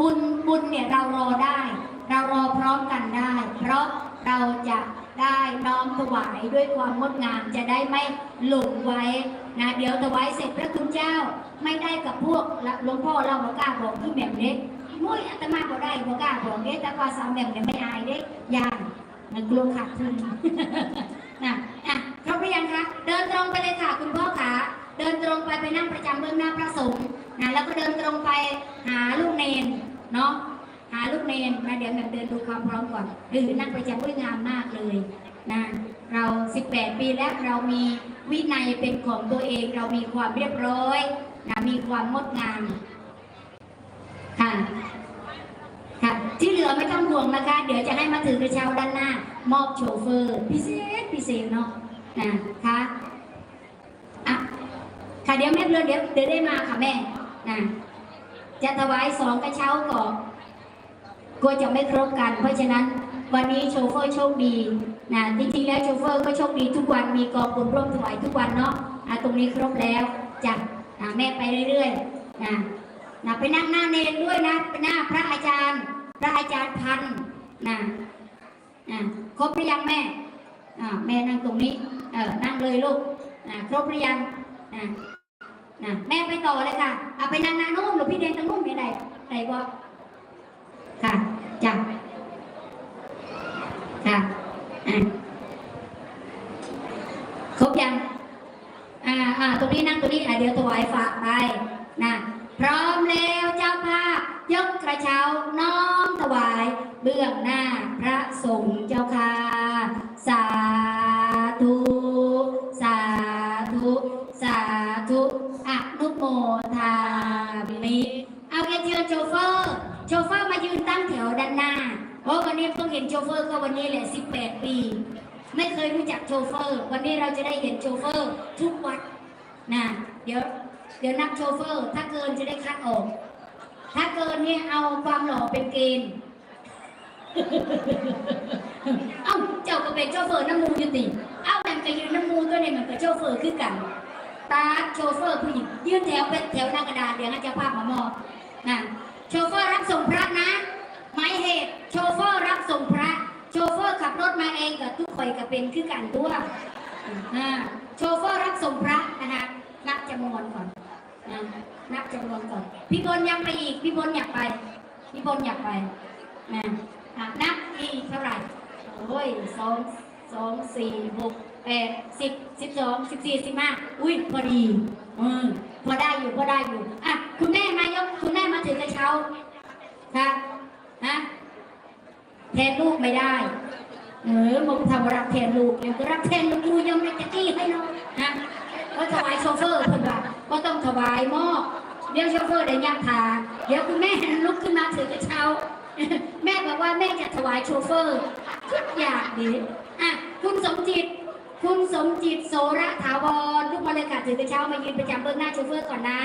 บุญบุญเนี่ยเรารอได้ เรารอพร้อมกันได้ เพราะเราจะได้น้อมถวายด้วยความงดงามจะได้ไม่หลงไว้นะเดี๋ยวถวายเสร็จพระคุณเจ้าไม่ได้กับพวกหลวงพ่อเราบอกกล้าบอกที่แหม่มเด็กมุ้ยอาตมาบอกได้บอกกล้าบอกเด็กแต่ว่าสาวแหม่มเนี่ยไม่อายเด็กยานมันกลัวขาดทุนนะอะครบหรือยังคะเดินตรงไปเลยค่ะคุณพ่อขา เดินตรงไปไปนั่งประจำเบื้องหน้าพระสงฆ์นะแล้วก็เดินตรงไปหาลูกเนนเนาะหาลูกเนนนะเดี๋ยวแบบเดินดูความพร้อมก่อนหรือนั่งประจำด้วยงามมากเลยนะเรา 18 ปีแล้วเรามีวินัยเป็นของตัวเอง เรามีความเรียบร้อยนะมีความงดงามค่ะค่ะที่เหลือไม่ต้องห่วงนะคะ เดี๋ยวจะให้มาถือกระเช้าด้านหน้า มอบโชเฟอร์ พิเศษพิเศษเนาะนะค่ะ ค่ะเดี๋ยวแม่เรือเดี๋ยวเดี๋ยวได้มาค่ะแม่นะจะถวายสองกระเช้าก่อนกลัวจะไม่ครบกัน เพราะฉะนั้นวันนี้โชเฟอร์โชคดีนะจริงๆแล้วโชเฟอร์ก็โชคดีทุกวันมีกองบุญร่วมถวายทุกวันเนาะะตรงนี้ครบแล้วจ้ะะแม่ไปเรื่อยๆนะนะไปนั่งหน้าเนรด้วยนะไปหน้าพระอาจารย์ พระอาจารย์พันนะอะครบหรือยังแม่อ่าแม่นั่งตรงนี้เออนั่งเลยลูกอ่าครบหรือยังอ่า อ่าแม่ไปต่อเลยค่ะเอาไปนั่งน้านู้นหรือพี่เดนตรงนู้นไม่ได้ไหนวะค่ะจ้ะค่ะอ่าครบยังอ่าอ่าตรงนี้นั่งตรงนี้อะเดี๋ยวถวายฝากไปนะพร้อมแล้วเจ้าภาพยกกระเช้าน้อมถวาย เบื้องหน้าพระสงฆ์เจ้าค่ะสา งแถวด้านหน้า เพราะวันนี้เพิ่งเห็นโชเฟอร์ก็วันนี้แหละ 18 ปี ไม่เคยรู้จักโชเฟอร์ วันนี้เราจะได้เห็นโชเฟอร์ทุกวัดนะเดี๋ยวเดี๋ยวนับโชเฟอร์ ถ้าเกินจะได้คัดออก ถ้าเกินเนี่ยเอาความหล่อเป็นเกณฑ์ เอ้าเจ้าก็เป็นโชเฟอร์น้ำมูอยู่ติเอ้าแม่งก็ยืนน้ำมูตัวเนี่ยมันก็โชเฟอร์คือกันตาโชเฟอร์ผู้หญิงยืนแถวเป็นแถวหน้ากระดานเดี๋ยวให้เจ้าภาพมามอนะโชเฟอร์รับส่งพระ กับทุกข่อยก็เป็นคือกันตัวโชเฟอร์รับส่งพระนะคะนับจำนวนก่อนนับจำนวนก่อน พี่พลยังไปอีก พี่พลอยากไป พี่พลอยากไปนะนับอีกเท่าไหร่โอ้ยสองสองสี่หกแปดสิบสิบสองสิบสี่สิบห้าอุ้ยพอดีอืมพอได้อยู่พอได้อยู่อะคุณแม่มายกคุณแม่มาถือกระเช้าค่ะฮะแทนลูกไม่ได้ เออมึงทำรักแทนลูกยังก็รักแทนลูกกูยังไม่จะกี้ให้เนานะก็ถวายโชเฟอร์เพิ่นว่าก็ต้องถวายหม้อเดี๋ยวโชเฟอร์ได้ยักทาเดี๋ยวคุณแม่ลุกขึ้นมาถือกระเช้า แม่บอกว่าแม่จะถวายโชเฟอร์ทุกอย่างดีอะคุณสมจิต คุณสมจิตโสระถาวรทุกมาเลยค่ะถือกระเช้ามายืนประจำเบื้องหน้าโชเฟอร์ก่อนนะ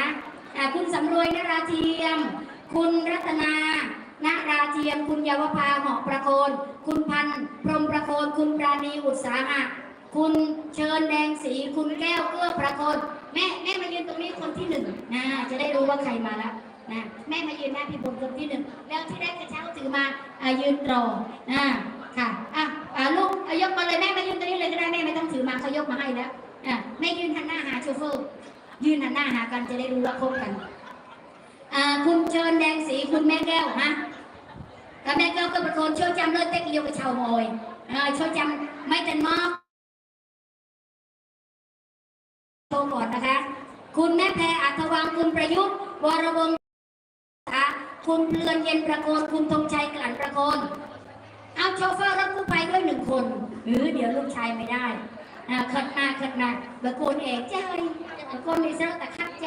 อะคุณสำรวยนราเทียม คุณรัตนา นาราเทียม คุณเยาวภาหาะประโคน คุณพันธ์พรหมประโคน คุณปราณีอุตสาหะ คุณเชิญแดงสี คุณแก้วเกื้อประโคน แม่แม่มายืนตรงนี้คนที่หนึ่งนะจะได้รู้ว่าใครมาแล้วนะแม่มายืนหน้าพี่บนคนที่หนึ่งแล้วที่ได้กระเช้าถือมาอะยืนตรงอ่าค่ะอะอะลูกอะยกมาเลยแม่มายืนตรงนี้เลยก็ได้แม่ไม่ต้องถือมาเขายกมาให้แล้วอะแม่ยืนหันหน้าหาโชเฟอร์ยืนหันหน้าหากันจะได้รู้ว่าคบกันอ่าคุณเชิญแดงสีคุณแม่แก้วนะ ถ้าแม่แก้วก็เป็นคนช่วยจำเลิศเต็กเลียวกับชาวมอยอ่าช่วยจำไม่เป็นมอกโทรก่อนนะคะ คุณแม่แพรอัธวังคุณประยุทธ์วรวงศ์นะคะคุณเพลือนเย็นประโคนคุณธงชัยกลั่นประโคนเอาโชเฟอร์รถกู้ภัยด้วยหนึ่งคนหรือเดี๋ยวลูกชายไม่ได้อ่าขัดหน้าขัดหน้าบะโกนเอกเจ้ยบะโกนในเสื้อแต่คัดใจ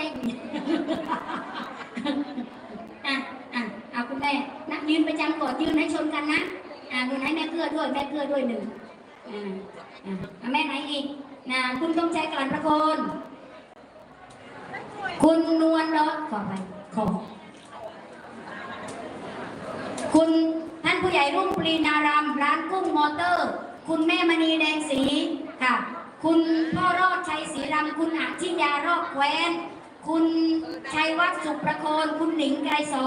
อะอะเอาคุณแม่ ยืนประจำก่อนยืนให้ชนกันนะอ่าดูให้แม่เกลือด้วยแม่เกลือด้วยหนึ่งอ่าอ่าแม่ไหนอีกนะคุณต้องใจกลั่นประโคนคุณนวลรอดขอไปขอคุณท่านผู้ใหญ่รุ่งปรีนารามร้านกุ้งมอเตอร์ คุณแม่มณีแดงสีค่ะ คุณพ่อรอดชัยศรีรำคุณอาชิยารอบแคว้นคุณชัยวัฒน์สุประโคน คุณหนิงไกรสอน